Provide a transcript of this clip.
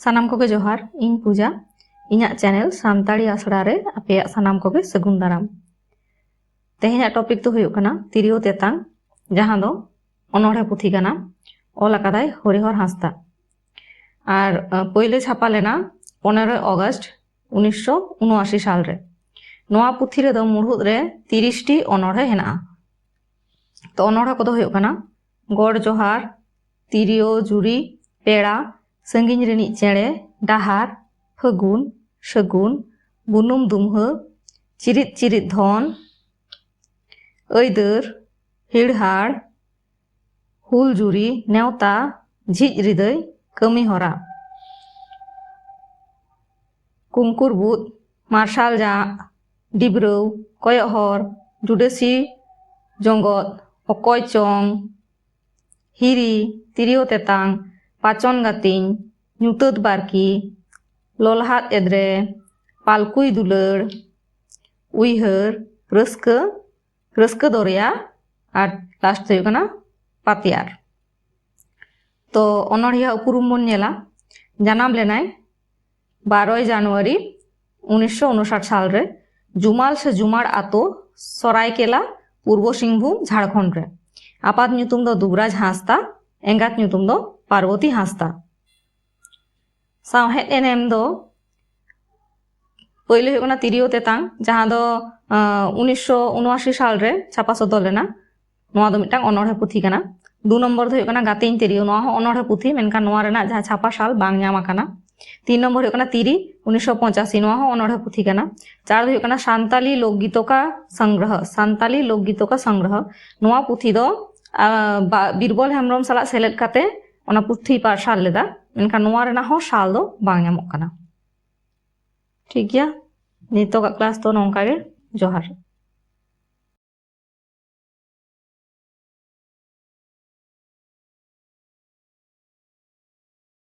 ᱥᱟᱱᱟᱢ ᱠᱚᱜᱮ ᱡᱚᱦᱟᱨ ᱤᱧ ᱯᱩᱡᱟ ᱤᱧᱟᱹᱜ ᱪᱮᱱᱮᱞ ᱥᱟᱱᱛᱟᱲᱤ ᱟᱥᱲᱟ ᱨᱮ ᱟᱯᱮᱭᱟᱜ ᱥᱟᱱᱟᱢ ᱠᱚᱜᱮ ᱥᱟᱹᱜᱩᱱ ᱫᱟᱨᱟᱢ ᱛᱮᱦᱮᱧᱟᱜ ᱴᱚᱯᱤᱠ ᱫᱚ ᱦᱩᱭᱩᱜ ᱠᱟᱱᱟ ᱛᱤᱨᱭᱳ ᱛᱮᱛᱟᱝ ᱡᱟᱦᱟᱸ ᱫᱚ ᱚᱱᱚᱬᱦᱮ ᱯᱩᱛᱷᱤ ᱠᱟᱱᱟ ᱚᱞ ᱟᱠᱟᱫᱟᱭ ᱦᱚᱨᱤᱦᱚᱨ ᱦᱟᱸᱥᱫᱟ আর পৈলে ছাপা লেনা পনেরোই অগস্ট উনিশশো উনআশি সাল রে নোয়া পুথি রেদো মুড়ুদ রে তিরিশটি অনড়হে হেনা তো অনড়হা কত হয়ে গড় জোহার তিরিও জুরি পেড়া ᱥᱟᱺᱜᱤᱧ ᱨᱤᱱᱤᱡ ᱪᱮᱬᱮ ᱰᱟᱦᱟᱨ ᱯᱷᱟᱹᱜᱩᱱ ᱥᱟᱹᱜᱩᱱ ᱵᱩᱱᱩᱢ ᱫᱩᱢᱦᱟᱹ ᱪᱤᱨᱤᱫ ᱪᱤᱨᱤᱫ ᱫᱷᱚᱱ ᱟᱹᱭᱫᱟᱹᱨ ᱦᱤᱲᱦᱟᱲ ᱦᱩᱞ ᱡᱩᱨᱤ ᱱᱮᱣᱛᱟ ᱡᱷᱤᱡ ᱦᱨᱤᱫᱟᱹᱭ ᱠᱟᱹᱢᱤ ᱦᱚᱨᱟ ᱠᱩᱝᱠᱩᱨ ᱵᱩᱫ ᱢᱟᱨᱥᱟᱞ ᱡᱟᱜ ᱰᱤᱵᱨᱟᱹᱣ ᱠᱚᱭᱚᱜ ᱦᱚᱨ ᱡᱩᱰᱟᱹᱥᱤ ᱡᱚᱸᱜᱚᱫ ᱚᱠᱚᱭ ᱪᱚᱝ ᱦᱤᱨᱤ ᱛᱤᱨᱭᱳ ᱛᱮᱛᱟᱝ ᱯᱟᱪᱚᱱ ᱜᱟᱹᱛᱤᱧ ᱧᱩᱛᱟᱹᱛ ᱵᱟᱨᱠᱤ ᱞᱚᱞᱦᱟᱫ ᱮᱫᱨᱮ ᱯᱟᱞᱠᱩᱭ ᱫᱩᱞᱟᱹᱲ ᱩᱭᱦᱟᱹᱨ ᱨᱟᱹᱥᱠᱟᱹ ᱨᱟᱹᱥᱠᱟᱹ ᱫᱚᱨᱭᱟ ᱟᱨ ᱞᱟᱥᱴ ᱫᱚ ᱦᱩᱭᱩᱜ ᱠᱟᱱᱟ ᱯᱟᱛᱭᱟᱨ ᱛᱚ ᱚᱱᱚᱲᱦᱤᱭᱟ ᱩᱯᱨᱩᱢ ᱵᱚᱱ ᱧᱮᱞᱟ ᱡᱟᱱᱟᱢ ᱞᱮᱱᱟᱭ ᱵᱟᱨᱳᱭ ᱡᱟᱱᱩᱣᱟᱨᱤ উনিশশো উনষাট সালরে জুমাল সে জুমার আতো সরাইকেলা পূর্ব সিংভূম ঝাড়খণ্ড রে আপাত নিতুম দো দুবরাজ হাঁসদা এঙ্গাত নিতুম দো পার্বতী হাঁসদা ᱥᱟᱶ ᱦᱮᱡ ᱮᱱᱮᱢ ᱫᱚ ᱯᱳᱭᱞᱳ ᱦᱩᱭᱩᱜ ᱠᱟᱱᱟ ᱛᱤᱨᱭᱳ ᱛᱮᱛᱟᱝ ᱡᱟᱦᱟᱸ ᱫᱚ ᱩᱱᱤᱥᱥᱚ ᱩᱱᱚᱟᱥᱤ ᱥᱟᱞᱨᱮ ᱪᱷᱟᱯᱟ ᱥᱚᱫᱚᱨ ᱞᱮᱱᱟ ᱱᱚᱣᱟ ᱫᱚ ᱢᱤᱫᱴᱟᱝ ᱚᱱᱚᱬᱦᱮ ᱯᱩᱛᱷᱤ ᱠᱟᱱᱟ ᱫᱩ ᱱᱚᱢᱵᱚᱨ ᱫᱚ ᱦᱩᱭᱩᱜ ᱠᱟᱱᱟ ᱜᱟᱛᱮᱧ ᱛᱤᱨᱭᱳ ᱱᱚᱣᱟ ᱦᱚᱸ ᱚᱱᱚᱬᱦᱮ ᱯᱩᱛᱷᱤ ᱢᱮᱱᱠᱷᱟᱱ ᱱᱚᱣᱟ ᱨᱮᱱᱟᱜ ᱡᱟᱦᱟᱸ ᱪᱷᱟᱯᱟ ᱥᱟᱞ ᱵᱟᱝ ᱧᱟᱢ ᱟᱠᱟᱱᱟ তিন নম্বর হয়ে তিরি উনিশশো পঁচাশি নোয়া অনড়হ পুঁথি কানা চার হয়ে সান্তালি লোকগীতকা সংগ্রহ সান্তালি লোকগীতকা সংগ্রহ নোয়া পুঁথি দো বীরবল হেমব্রম সালা সেলেদ কাতে ওনা পুঁথি পারসাল লেদা ᱢᱮᱱᱠᱷᱟᱱ ᱱᱚᱣᱟ ᱨᱮᱱᱟᱜ ᱦᱚᱸ ᱥᱟᱞ ᱫᱚ ᱵᱟᱝ ᱧᱟᱢᱚᱜ ᱠᱟᱱᱟ ᱴᱷᱤᱠ ᱜᱮᱭᱟ ᱱᱤᱛᱚᱜᱟᱜ ᱠᱞᱟᱥ ᱫᱚ ᱱᱚᱝᱠᱟ ᱜᱮ ᱡᱚᱦᱟᱨ